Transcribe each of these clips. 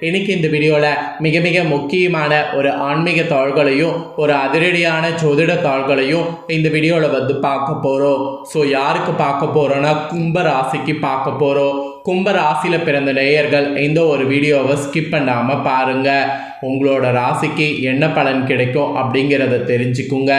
இன்னைக்கு இந்த வீடியோவில் மிக மிக முக்கியமான ஒரு ஆன்மீக தாள்களையும் ஒரு அதிரடியான ஜோதிட தாள்களையும் இந்த வீடியோவில் வந்து பார்க்க போகிறோம் ஸோ யாருக்கு பார்க்க போகிறோன்னா கும்ப ராசிக்கு பார்க்க போகிறோம் கும்ப ராசியில் பிறந்த நேயர்கள் இந்த ஒரு வீடியோவை ஸ்கிப் பண்ணாமல் பாருங்கள் உங்களோட ராசிக்கு என்ன பலன் கிடைக்கும் அப்படிங்கிறத தெரிஞ்சுக்குங்க.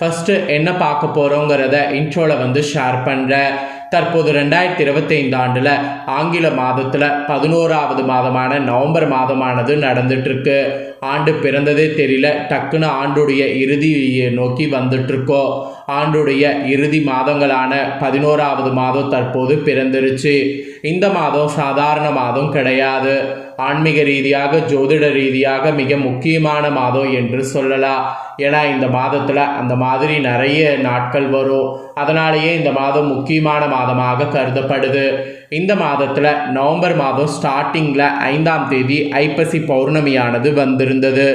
ஃபஸ்ட்டு என்ன பார்க்க போகிறோங்கிறத இன்ட்ரோவில் வந்து ஷேர் பண்ணுறேன் தற்போது ரெண்டாயிரத்தி இருபத்தைந்து ஆண்டில் ஆங்கில மாதத்தில் பதினோராவது மாதமான நவம்பர் மாதமானது நடந்துட்டுருக்கு. ஆண்டு பிறந்ததே தெரியல டக்குன்னு ஆண்டுடைய இறுதியை நோக்கி வந்துட்டுருக்கோம் ஆண்டுடைய இறுதி மாதங்களான பதினோராவது மாதம் தற்போது பிறந்துருச்சு. இந்த மாதம் சாதாரண மாதம் கிடையாது. ஆன்மீக ரீதியாக ஜோதிட ரீதியாக மிக முக்கியமான மாதம் என்று சொல்லலாம். ஏன்னா இந்த மாதத்தில் அந்த மாதிரி நிறைய நாட்கள் வரும். அதனாலேயே இந்த மாதம் முக்கியமான மாதமாக கருதப்படுது. இந்த மாதத்தில் நவம்பர் மாதம் ஸ்டார்டிங்கில் ஐந்தாம் தேதி ஐப்பசி பௌர்ணமியானது வந்திருந்தது.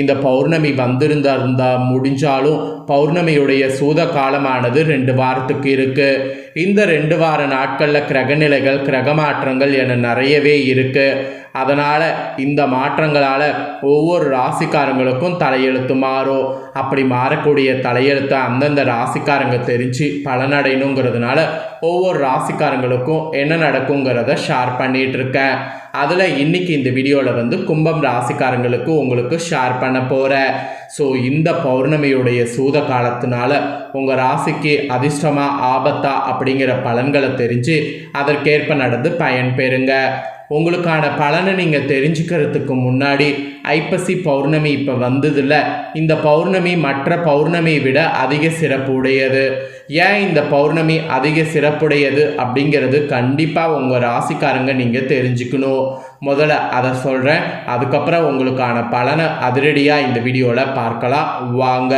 இந்த பௌர்ணமி வந்திருந்திருந்தா முடிஞ்சாலும் பௌர்ணமியுடைய சூத காலமானது ரெண்டு வாரத்துக்கு இருக்குது இந்த ரெண்டு வார நாட்களில் கிரகநிலைகள் கிரக மாற்றங்கள் என நிறையவே இருக்குது அதனால் இந்த மாற்றங்களால் ஒவ்வொரு ராசிக்காரங்களுக்கும் தலையெழுத்து மாறும் அப்படி மாறக்கூடிய தலையெழுத்தை அந்தந்த ராசிக்காரங்க தெரிஞ்சு பலனடையணுங்கிறதுனால ஒவ்வொரு ராசிக்காரங்களுக்கும் என்ன நடக்குங்கிறத ஷேர் பண்ணிகிட்ருக்கேன் அதில் இன்னைக்கு இந்த வீடியோவில் வந்து கும்பம் ராசிக்காரங்களுக்கு உங்களுக்கு ஷேர் பண்ண போகிறேன் ஸோ இந்த பௌர்ணமியுடைய சூத காலத்தினால உங்கள் ராசிக்கு அதிர்ஷ்டமாக ஆபத்தா அப்படிங்கிற பலன்களை தெரிஞ்சு அதற்கேற்ப நடந்து பயன் பெறுங்க. உங்களுக்கான பலனை நீங்கள் தெரிஞ்சுக்கிறதுக்கு முன்னாடி ஐப்பசி பௌர்ணமி இப்போ வந்ததில்ல இந்த பௌர்ணமி மற்ற பௌர்ணமியை விட அதிக சிறப்பு உடையது ஏன் இந்த பௌர்ணமி அதிக சிறப்புடையது அப்படிங்கிறது கண்டிப்பாக உங்கள் ராசிக்காரங்க நீங்கள் தெரிஞ்சுக்கணும். முதல்ல அதை சொல்கிறேன் அதுக்கப்புறம் உங்களுக்கான பலனை அதிரடியாக இந்த வீடியோவில் பார்க்கலாம். வாங்க.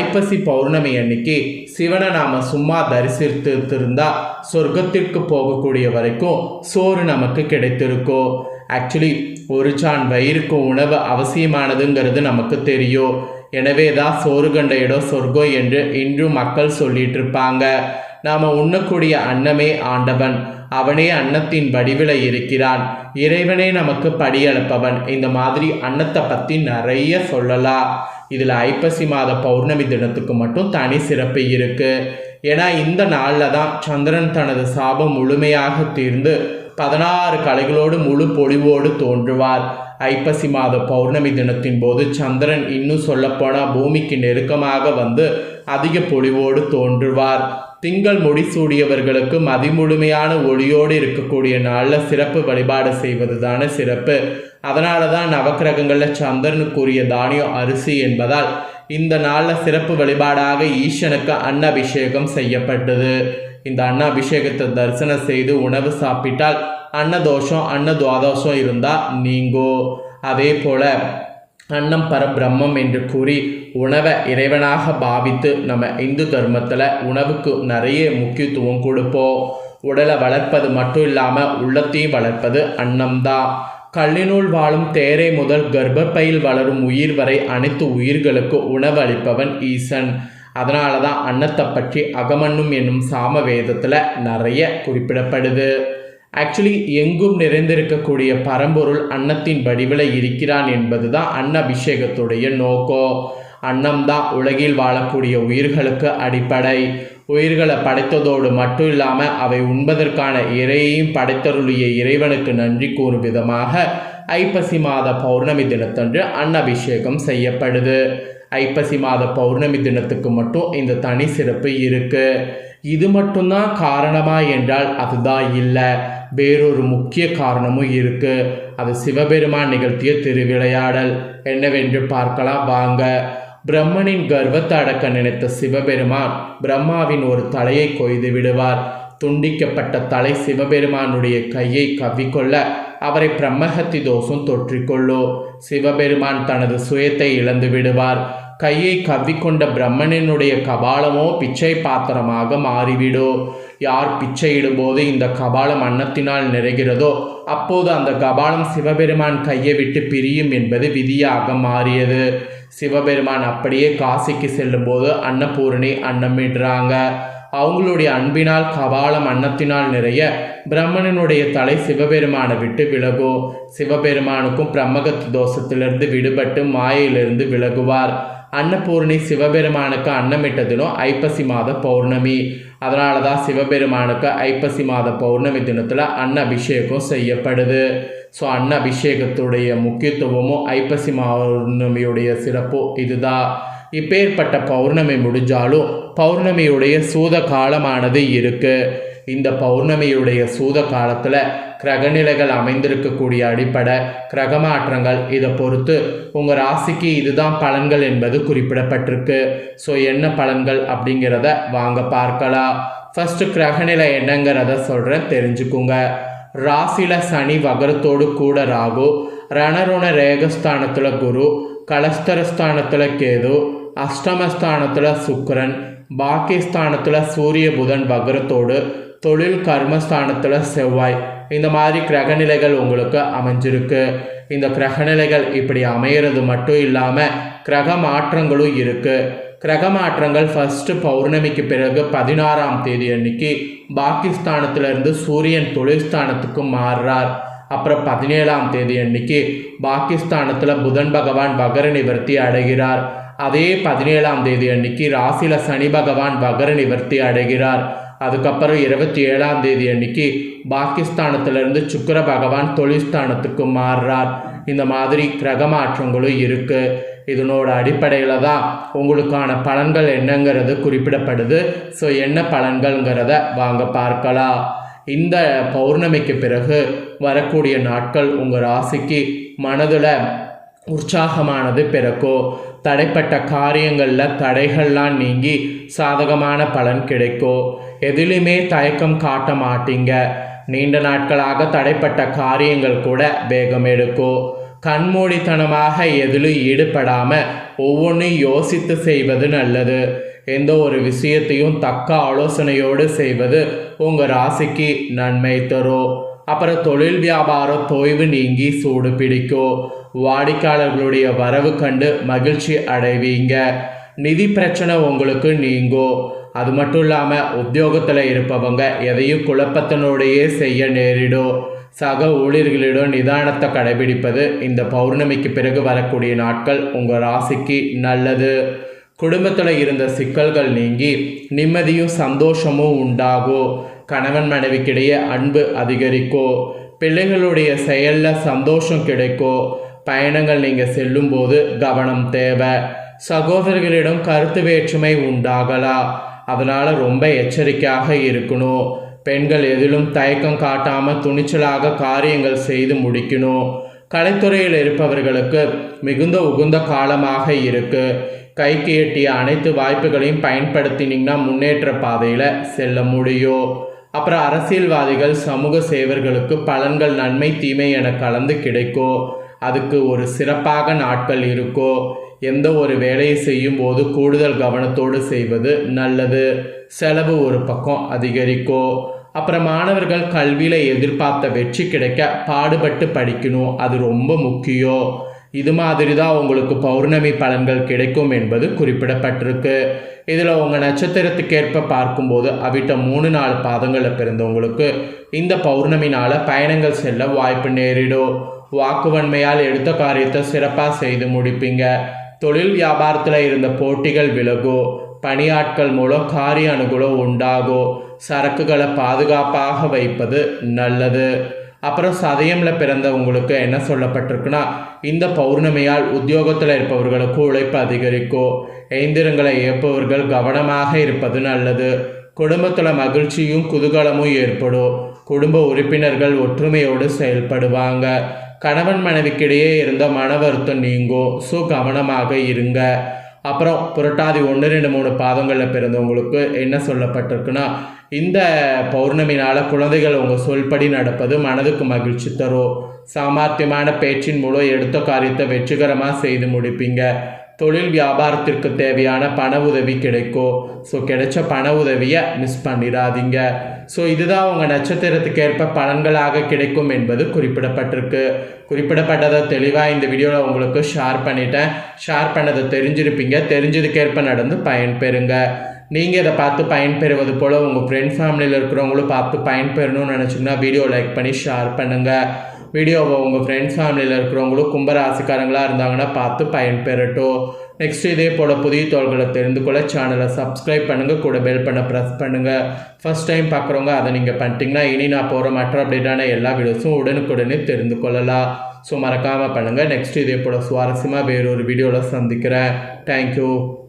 ஐப்பசி பௌர்ணமி அன்னைக்கு சிவனை நாம் சும்மா தரிசித்து இருந்தால் சொர்க்கத்திற்கு போகக்கூடிய வரைக்கும் சோறு நமக்கு கிடைத்திருக்கும். ஆக்சுவலி ஒரு சான் வயிறுக்கு உணவு அவசியமானதுங்கிறது நமக்கு தெரியும். எனவே தான் சோறு கண்ட இடம் சொர்க்கம் என்று இன்றும் மக்கள் சொல்லிட்டு இருப்பாங்க. நாம் உண்ணக்கூடிய அன்னமே ஆண்டவன். அவனே அன்னத்தின் வடிவில் இருக்கிறான். இறைவனே நமக்கு படியளப்பவன். இந்த மாதிரி அன்னத்தை பற்றி நிறைய சொல்லலாம் இதில் ஐப்பசி மாத பௌர்ணமி தினத்துக்கு மட்டும் தனி சிறப்பு இருக்குது ஏன்னா இந்த நாளில் தான் சந்திரன் தனது சாபம் முழுமையாக தீர்ந்து பதினாறு கலைகளோடு முழு பொலிவோடு தோன்றுவார். ஐப்பசி மாத பௌர்ணமி தினத்தின் போது சந்திரன் இன்னும் சொல்லப்போனால் பூமிக்கு நெருக்கமாக வந்து அதிக பொலிவோடு தோன்றுவார். திங்கள் முடிசூடியவர்களுக்கு மதிமுழுமையான ஒளியோடு இருக்கக்கூடிய நாளில் சிறப்பு வழிபாடு செய்வது தானே சிறப்பு. அதனால தான் நவக்கிரகங்களில் சந்திரனுக்குரிய தானியம் அரிசி என்பதால் இந்த நாளில் சிறப்பு வழிபாடாக ஈசனுக்கு அன்னபிஷேகம் செய்யப்பட்டது. இந்த அன்ன அபிஷேகத்தை தரிசனம் செய்து உணவு சாப்பிட்டால் அன்னதோஷம் அன்னதுவாதோஷம் இருந்தால் நீங்கோ. அதே போல் அன்னம் பரபிரம்மம் என்று கூறி உணவை இறைவனாக பாவித்து நம்ம இந்து தர்மத்தில் உணவுக்கு நிறைய முக்கியத்துவம் கொடுப்போம். உடலை வளர்ப்பது மட்டும் இல்லாமல் உள்ளத்தையும் வளர்ப்பது அன்னம்தான். கல்லினுள் வாழும் தேரை முதல் கர்ப்பப்பையில் வளரும் உயிர் வரை அனைத்து உயிர்களுக்கு உணவு அளிப்பவன் ஈசன். அதனால தான் அன்னத்தை பற்றி அகமன்னும் என்னும் சாம வேதத்தில் நிறைய குறிப்பிடப்படுது. ஆக்சுவலி எங்கும் நிறைந்திருக்கக்கூடிய பரம்பொருள் அன்னத்தின் வடிவில் இருக்கிறான் என்பது தான் அன்ன அபிஷேகத்துடைய நோக்கம் அன்னம் தான் உலகில் வாழக்கூடிய உயிர்களுக்கு அடிப்படை. உயிர்களை படைத்ததோடு மட்டும் இல்லாமல் அவை உண்பதற்கான இறையையும் படைத்தருளிய இறைவனுக்கு நன்றி கூறும் விதமாக ஐப்பசி மாத பௌர்ணமி தினத்தன்று அன்னபிஷேகம் செய்யப்படுது. ஐப்பசி மாத பௌர்ணமி தினத்துக்கு மட்டும் இந்த தனி சிறப்பு இருக்குது இது மட்டும்தான் காரணமா என்றால் அதுதான் இல்லை. வேறொரு முக்கிய காரணமும் இருக்கு. அது சிவபெருமான் நிகழ்த்திய திருவிளையாடல். என்னவென்று பார்க்கலாம் வாங்க. பிரம்மனின் கர்வத்தை அடக்க நினைத்த சிவபெருமான் பிரம்மாவின் ஒரு தலையை கொய்து விடுவார். துண்டிக்கப்பட்ட தலை சிவபெருமானுடைய கையை கவ்விக்கொள்ள அவரை பிரம்மஹத்தி தோஷம் தொற்றிக்கொள்ளோ சிவபெருமான் தனது சுயத்தை இழந்து விடுவார். கையை கவ்விக்கொண்ட பிரம்மனினுடைய கபாலமோ பிச்சை பாத்திரமாக மாறிவிடோ. யார் பிச்சையிடும்போது இந்த கபாலம் அன்னத்தினால் நிறைகிறதோ அப்போது அந்த கபாலம் சிவபெருமான் கையை விட்டு பிரியும் என்பது விதியாக மாறியது. சிவபெருமான் அப்படியே காசிக்கு செல்லும்போது அன்னபூரணி அன்னமிடுறாங்க அவங்களுடைய அன்பினால் கபாலம் அன்னத்தினால் நிறைய பிரம்மணனுடைய தலை சிவபெருமானை விட்டு விலகும். சிவபெருமானுக்கும் பிரம்மகத்து தோஷத்திலிருந்து விடுபட்டு மாயையிலிருந்து விலகுவார். அன்னபூர்ணி சிவபெருமானுக்கு அன்னமிட்டதினம் ஐப்பசி மாத பௌர்ணமி. அதனால தான் சிவபெருமானுக்கு ஐப்பசி மாத பௌர்ணமி தினத்தில் அன்ன அபிஷேகம் செய்யப்படுது. ஸோ அன்ன அபிஷேகத்துடைய முக்கியத்துவமும் ஐப்பசி பௌர்ணமியுடைய சிறப்பும் இதுதான். இப்பேற்பட்ட பௌர்ணமி முடிஞ்சாலும் பௌர்ணமியுடைய சூத காலமானது இருக்குது இந்த பௌர்ணமியுடைய சூத காலத்தில் கிரகநிலைகள் அமைந்திருக்கக்கூடிய அடிப்படை கிரக மாற்றங்கள் இதை பொறுத்து உங்கள் ராசிக்கு இதுதான் பலன்கள் என்பது குறிப்பிடப்பட்டிருக்கு. ஸோ என்ன பலன்கள் அப்படிங்கிறத வாங்க பார்க்கலாம். ஃபர்ஸ்ட் கிரகநிலை என்னங்கிறத சொல்கிறேன் தெரிஞ்சுக்குங்க. ராசியில சனி வகரத்தோடு கூட ராகு ரணருண ரேகஸ்தானத்தில் குரு கலஸ்தரஸ்தானத்தில் கேது அஷ்டமஸ்தானத்தில் சுக்கரன் பாக்கியஸ்தானத்தில் சூரிய புதன் வக்ரத்தோடு தொழில் கர்மஸ்தானத்தில் செவ்வாய். இந்த மாதிரி கிரகநிலைகள் உங்களுக்கு அமைஞ்சிருக்கு. இந்த கிரகநிலைகள் இப்படி அமையிறது மட்டும் இல்லாமல் கிரக மாற்றங்களும் இருக்குது கிரக மாற்றங்கள் ஃபஸ்ட்டு பௌர்ணமிக்கு பிறகு பதினாறாம் தேதி அன்னைக்கு பாகிஸ்தானத்திலிருந்து சூரியன் தொழில்ஸ்தானத்துக்கு மாறுறார். அப்புறம் பதினேழாம் தேதி அன்னைக்கு பாகிஸ்தானத்தில் புதன் பகவான் வகர நிவர்த்தி அடைகிறார். அதே பதினேழாம் தேதி அன்னைக்கு ராசியில் சனி பகவான் வகர நிவர்த்தி அடைகிறார். அதுக்கப்புறம் இருபத்தி ஏழாம் தேதி அன்னைக்கு பாகிஸ்தானத்திலிருந்து சுக்கர பகவான் தொழிற்ஸ்தானத்துக்கு மாறுறார். இந்த மாதிரி கிரக மாற்றங்களும் இருக்குது இதனோட அடிப்படையில் தான் உங்களுக்கான பலன்கள் என்னங்கிறது குறிப்பிடப்படுது. ஸோ என்ன பலன்கள்ங்கிறத வாங்க பார்க்கலாம். இந்த பௌர்ணமிக்கு பிறகு வரக்கூடிய நாட்கள் உங்கள் ராசிக்கு மனதில் உற்சாகமானது பிறக்கும் தடைப்பட்ட காரியங்களில் தடைகள்லாம் நீங்கி சாதகமான பலன் கிடைக்கும் எதிலுமே தயக்கம் காட்ட மாட்டீங்க. நீண்ட நாட்களாக தடைப்பட்ட காரியங்கள் கூட வேகம் எடுக்கும் கண்மூடித்தனமாக எதிலும் ஈடுபடாமல் ஒவ்வொன்றும் யோசித்து செய்வது நல்லது. எந்த ஒரு விஷயத்தையும் தக்க ஆலோசனையோடு செய்வது உங்கள் ராசிக்கு நன்மை தரும் அப்புறம் தொழில் வியாபாரம் தொய்வு நீங்கி சூடு பிடிக்கும் வாடிக்கையாளர்களுடைய வரவு கண்டு மகிழ்ச்சி அடைவீங்க. நிதி பிரச்சனை உங்களுக்கு நீங்கும் அது மட்டும் இல்லாமல் உத்தியோகத்தில் இருப்பவங்க எதையும் குழப்பத்தினோடையே செய்ய நேரிடும் சக ஊழியர்களிடம் நிதானத்தை கடைபிடிப்பது இந்த பௌர்ணமிக்கு பிறகு வரக்கூடிய நாட்கள் உங்கள் ராசிக்கு நல்லது. குடும்பத்தில் இருந்த சிக்கல்கள் நீங்கி நிம்மதியும் சந்தோஷமும் உண்டாகும் கணவன் மனைவிக்கிடையே அன்பு அதிகரிக்கும் பிள்ளைகளுடைய செயலில் சந்தோஷம் கிடைக்கும் பயணங்கள் நீங்கள் செல்லும்போது கவனம் தேவை. சகோதரர்களிடம் கருத்து வேற்றுமை உண்டாகலாம் அதனால் ரொம்ப எச்சரிக்கையாக இருக்கணும். பெண்கள் எதிலும் தயக்கம் காட்டாமல் துணிச்சலாக காரியங்கள் செய்து முடிக்கணும். கலைத்துறையில் இருப்பவர்களுக்கு மிகுந்த உகுந்த காலமாக இருக்கு. கைக்கு எட்டிய அனைத்து வாய்ப்புகளையும் பயன்படுத்தினீங்கன்னா முன்னேற்ற பாதையில் செல்ல முடியும். அப்புறம் அரசியல்வாதிகள் சமூக சேவர்களுக்கு பலன்கள் நன்மை தீமை என கலந்து கிடைக்கும். அதுக்கு ஒரு சிறப்பாக நாட்கள் இருக்கோ எந்த ஒரு வேலையை செய்யும் போது கூடுதல் கவனத்தோடு செய்வது நல்லது. செலவு ஒரு பக்கம் அதிகரிக்கும் அப்புறம் மாணவர்கள் கல்வியில் எதிர்பார்த்த வெற்றி கிடைக்க பாடுபட்டு படிக்கணும். அது ரொம்ப முக்கியம் இது மாதிரி தான் உங்களுக்கு பௌர்ணமி பலன்கள் கிடைக்கும் என்பது குறிப்பிடப்பட்டிருக்கு. இதில் உங்கள் நட்சத்திரத்துக்கேற்ப பார்க்கும்போது அவிட்ட மூணு நாலு பாதங்களில் பிறந்தவங்களுக்கு இந்த பௌர்ணமினால் பயணங்கள் செல்ல வாய்ப்பு நேரிடும். வாக்குவன்மையால் எடுத்த காரியத்தை சிறப்பாக செய்து முடிப்பீங்க. தொழில் வியாபாரத்தில் இருந்த போட்டிகள் விலகும் பணியாட்கள் மூலம் காரிய அனுகூலம் உண்டாகும் சரக்குகளை பாதுகாப்பாக வைப்பது நல்லது. அப்புறம் சதயமில் பிறந்தவங்களுக்கு என்ன சொல்லப்பட்டிருக்குன்னா இந்த பௌர்ணமியால் உத்தியோகத்தில் இருப்பவர்களுக்கு உழைப்பு அதிகரிக்கும் எந்திரங்களை இயப்பவர்கள் கவனமாக இருப்பது நல்லது. குடும்பத்தில் மகிழ்ச்சியும் குதூகலமும் ஏற்படும். குடும்ப உறுப்பினர்கள் ஒற்றுமையோடு செயல்படுவாங்க. கணவன் மனைவிக்கிடையே இருந்த மன வருத்தம் நீங்கும் ஸோ கவனமாக இருங்க. அப்புறம் புரட்டாதி ஒன்று ரெண்டு மூணு பாதங்களில் பிறந்தவங்களுக்கு என்ன சொல்லப்பட்டிருக்குன்னா இந்த பௌர்ணமினால் குழந்தைகள் உங்கள் சொல்படி நடப்பது மனதுக்கு மகிழ்ச்சி தரும். சாமர்த்தியமான பேச்சின் மூலம் எடுத்த காரியத்தை வெற்றிகரமாக செய்து முடிப்பீங்க. தொழில் வியாபாரத்திற்கு தேவையான பண உதவி கிடைக்கும். ஸோ கிடைச்ச பண உதவியை மிஸ் பண்ணிடாதீங்க. ஸோ இதுதான் உங்கள் நட்சத்திரத்துக்கு ஏற்ப பலன்களாக கிடைக்கும் என்பது குறிப்பிடப்பட்டிருக்கு. குறிப்பிடப்பட்டதை தெளிவாக இந்த வீடியோவில் உங்களுக்கு ஷேர் பண்ணிட்டேன். ஷேர் பண்ணதை தெரிஞ்சிருப்பீங்க. தெரிஞ்சதுக்கேற்ப நடந்து பயன்பெறுங்க. நீங்கள் இதை பார்த்து பயன்பெறுவது போல் உங்கள் ஃப்ரெண்ட் ஃபேமிலியில் இருக்கிறவங்களும் பார்த்து பயன்பெறணும்னு நினச்சிங்கன்னா வீடியோ லைக் பண்ணி ஷேர் பண்ணுங்கள் வீடியோவை உங்கள் ஃப்ரெண்ட்ஸ் ஃபேமிலியில் இருக்கிறவங்களும் கும்பராசிக்காரங்களாக இருந்தாங்கன்னா பார்த்து பயன்பெறட்டும். நெக்ஸ்ட் இதே போல் புதிய தோள்களை தெரிந்து கொள்ள சேனலை சப்ஸ்கிரைப் பண்ணுங்கள் கூட பெல் பண்ண ப்ரெஸ் பண்ணுங்கள் ஃபஸ்ட் டைம் பார்க்குறவங்க அதை நீங்கள் பண்ணிட்டீங்கன்னா இனி நான் போகிற மற்ற அப்டேட்டான எல்லா வீடியோஸும் உடனுக்குடனே தெரிந்து கொள்ளலாம். ஸோ மறக்காமல் பண்ணுங்கள் நெக்ஸ்ட் இதே போல் சுவாரஸ்யமாக வேறொரு வீடியோவில் சந்திக்கிறேன். தேங்க்யூ